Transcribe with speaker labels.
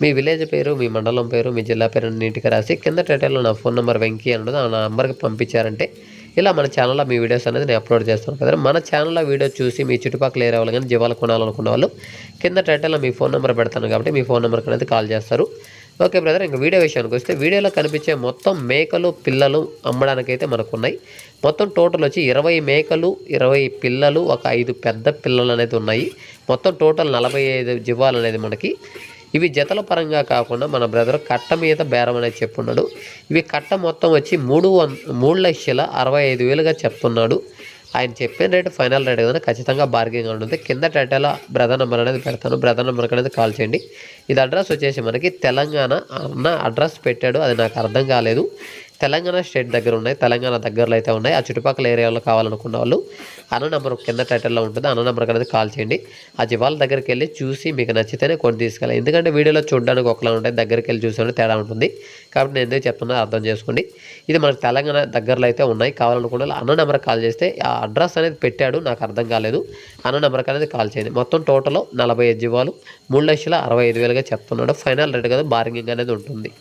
Speaker 1: మీ village పేరు మీ మండలం పేరు మీ జిల్లా పేరు నీట్గా రాసి కింద టైటిల్లో నా ఫోన్ నెంబర్ వెంకీ అన్నది ఆ నెంబర్కి పంపించారంటే ఇలా మన ఛానల్లో మీ వీడియోస్ అనేది నేను అప్లోడ్ చేస్తాను కదా. మన ఛానల్లో వీడియో చూసి మీ చుట్టుపక్కల ఏరే వాళ్ళు కానీ జీవాలు కొనాలనుకున్న వాళ్ళు కింద టైటిల్లో మీ ఫోన్ నెంబర్ పెడతాను కాబట్టి మీ ఫోన్ నెంబర్కి అనేది కాల్ చేస్తారు. ఓకే బ్రదర్ ఇంకా వీడియో విషయానికి వస్తే వీడియోలో కనిపించే మొత్తం మేకలు పిల్లలు అమ్మడానికైతే మనకు ఉన్నాయి మొత్తం టోటల్ వచ్చి ఇరవై మేకలు ఇరవై పిల్లలు ఒక ఐదు పెద్ద పిల్లలు అనేది ఉన్నాయి. మొత్తం టోటల్ నలభై ఐదు జీవాలు అనేది మనకి ఇవి జతల పరంగా కాకుండా మన బ్రదర్ కట్ట మీద బేరం అనేది చెప్పున్నాడు. ఇవి కట్ట మొత్తం వచ్చి మూడు వం మూడు లక్షల అరవై ఐదు వేలుగా చెప్తున్నాడు. ఆయన చెప్పిన రేటు ఫైనల్ రేట్ కదా ఖచ్చితంగా బార్గెనింగ్ ఉంటుంది కింద టైటిల్ బ్రదర్ నెంబర్ అనేది పెడతాను. బ్రదర్ నెంబర్కి అనేది కాల్ చేయండి. ఇది అడ్రస్ వచ్చేసి మనకి తెలంగాణ అన్న అడ్రస్ పెట్టాడు. అది నాకు అర్థం కాలేదు. తెలంగాణ స్టేట్ దగ్గర ఉన్నాయి తెలంగాణ దగ్గరలో అయితే ఉన్నాయి. ఆ చుట్టుపక్కల ఏరియాలో కావాలనుకున్న వాళ్ళు అన్న నెంబర్ కింద టైటిల్లో ఉంటుంది. అన్న నెంబర్ అనేది కాల్ చేయండి. ఆ జీవాల దగ్గరికి వెళ్ళి చూసి మీకు నచ్చితేనే కొన్ని తీసుకెళ్ళాలి ఎందుకంటే వీడియోలో చూడడానికి ఒకలా ఉంటాయి. దగ్గరికి వెళ్ళి చూసుకుంటే తేడా ఉంటుంది. కాబట్టి నేను ఎందుకు చెప్తున్నా అర్థం చేసుకోండి. ఇది మనకు తెలంగాణ దగ్గరలో అయితే ఉన్నాయి. కావాలనుకున్న వాళ్ళు అన్న నెంబర్ కాల్ చేస్తే ఆ అడ్రస్ అనేది పెట్టాడు. నాకు అర్థం కాలేదు. అన్న నెంబర్కి అనేది కాల్ చేయండి. మొత్తం టోటల్ నలభై ఐదు జీవాలు మూడు లక్షల అరవై ఐదు వేలుగా చెప్తున్నాడు. ఫైనల్ రేట్ కదా. బార్గింగ్ అనేది ఉంటుంది.